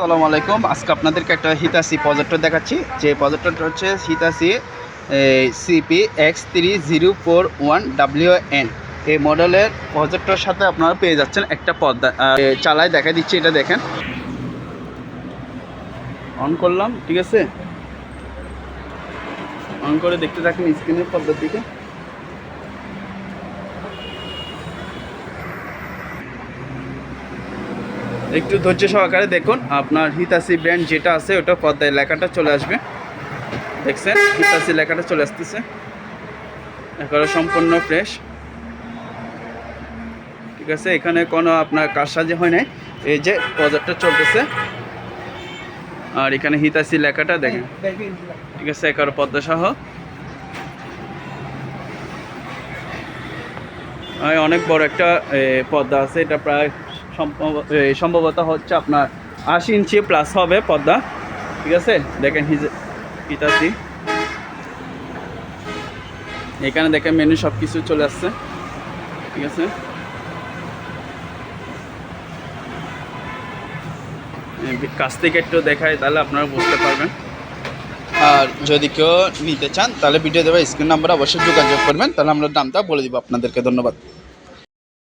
আসসালামু আলাইকুম। আজকে আপনাদেরকে একটা হিতাসি প্রজেক্টর দেখাচ্ছি। যে প্রজেক্টরটা হচ্ছে Hitachi CP X three zero four one W N. এই মডেলের প্রজেক্টর সাথে আপনারা পেয়ে যাচ্ছেন একটা পর্দা। চালায় দেখা দিচ্ছি, এটা দেখেন। অন করলাম, ঠিক আছে? অন করে দেখতে থাকেন স্ক্রিনের পর্দার দিকে। একটু ধৈর্য সহকারে দেখুন, আপনার হিতাসি ব্র্যান্ড যেটা আছে ওটা পর্দায় লেখাটা চলে আসবে। দেখছেন হিতাসি লেখাটা চলে আসতেছে। একেবারে সম্পূর্ণ ফ্রেশ ঠিক আছে, এখানে কোনো আপনার কারসাজি হয় নাই। এই যে প্রজেক্টটা চলতেছে। আর এখানে হিতাসি লেখাটা দেখেন। ঠিক আছে একার পদ্মা সহ। অনেক বড় একটা পর্দা আছে, এটা প্রায় সম্ভবত হচ্ছে আপনার আশি ইঞ্চি প্লাস হবে পর্দা ঠিক আছে? দেখেন, হিজ- হিতাসি এখানে দেখেন মেনু সব কিছু চলে আসছে। ঠিক আছে? কাছ থেকে একটু দেখায় তাহলে আপনারা বুঝতে পারবেন। আর যদি কেউ নিতে চান, তাহলে ভিডিও দেবে স্ক্রিন নাম্বার অবশ্যই যোগাযোগ করবেন, তাহলে আমরা দামটা বলে দিব আপনাদেরকে। ধন্যবাদ।